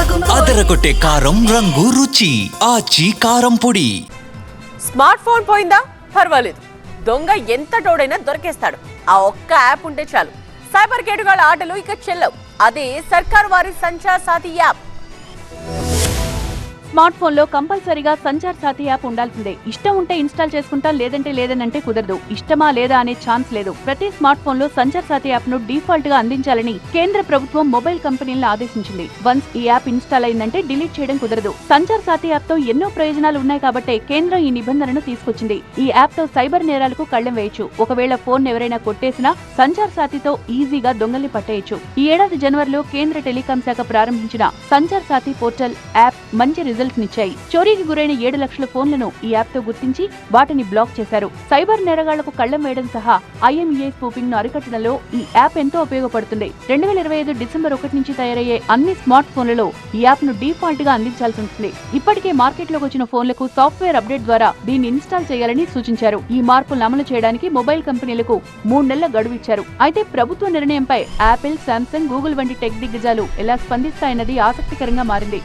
అదరగొట్టే కారం రంగు రుచి ఆచి కారం పొడి. స్మార్ట్ ఫోన్ పోయిందా? పర్వాలేదు. దొంగ ఎంత టోడైనా దొరికేస్తాడు. ఆ ఒక్క యాప్ ఉంటే చాలు. సైబర్ కేటుగాళ్ళ ఆటలు ఇక చెల్లవు. అదే సర్కార్ వారి సంచార్ సాతి యాప్. స్మార్ట్ ఫోన్లో కంపల్సరీగా సంచార్ సాథి యాప్ ఉండాల్సిందే. ఇష్టం ఉంటే ఇన్స్టాల్ చేసుకుంటాం లేదంటే లేదనంటే కుదరదు. ఇష్టమా లేదా అనే ఛాన్స్ లేదు. ప్రతి స్మార్ట్ ఫోన్లో సంచార్ సాథి యాప్ను డిఫాల్ట్గా అందించాలని కేంద్ర ప్రభుత్వం మొబైల్ కంపెనీలను ఆదేశించింది. వన్స్ ఈ యాప్ ఇన్స్టాల్ అయిందంటే డిలీట్ చేయడం కుదరదు. సంచార్ సాథి యాప్తో ఎన్నో ప్రయోజనాలు ఉన్నాయి కాబట్టి కేంద్రం ఈ నిబంధనను తీసుకొచ్చింది. ఈ యాప్తో సైబర్ నేరాలకు కళ్ళెం వేయొచ్చు. ఒకవేళ ఫోన్ ఎవరైనా కొట్టేసినా సంచార్ సాథితో ఈజీగా దొంగల్ని పట్టేయచ్చు. ఈ ఏడాది జనవరిలో కేంద్ర టెలికాం శాఖ ప్రారంభించిన సంచార్ సాథి పోర్టల్ యాప్ మంచి రిజల్ట్ నిచ్చాయి చోరీకి గురైన ఏడు లక్షల ఫోన్లను ఈ యాప్తో గుర్తించి వాటిని బ్లాక్ చేశారు. సైబర్ నేరగాళ్ళకు కళ్ళం వేయడం సహా ఐఎంఈఐ స్పూపింగ్ను అరికట్టడంలో ఈ యాప్ ఎంతో ఉపయోగపడుతుంది. రెండు వేల ఇరవై ఐదు డిసెంబర్ ఒకటి నుంచి తయారయ్యే అన్ని స్మార్ట్ ఫోన్లలో ఈ యాప్ను డిఫాల్ట్గా అందించాల్సి ఉంటుంది. ఇప్పటికే మార్కెట్లోకి వచ్చిన ఫోన్లకు సాఫ్ట్వేర్ అప్డేట్ ద్వారా దీన్ని ఇన్స్టాల్ చేయాలని సూచించారు. ఈ మార్పులను అమలు చేయడానికి మొబైల్ కంపెనీలకు మూడు నెలల గడువు ఇచ్చారు. అయితే ప్రభుత్వ నిర్ణయంపై యాపిల్ శాంసంగ్ గూగుల్ వంటి టెక్ దిగ్గజాలు ఎలా స్పందిస్తాయన్నది ఆసక్తికరంగా మారింది.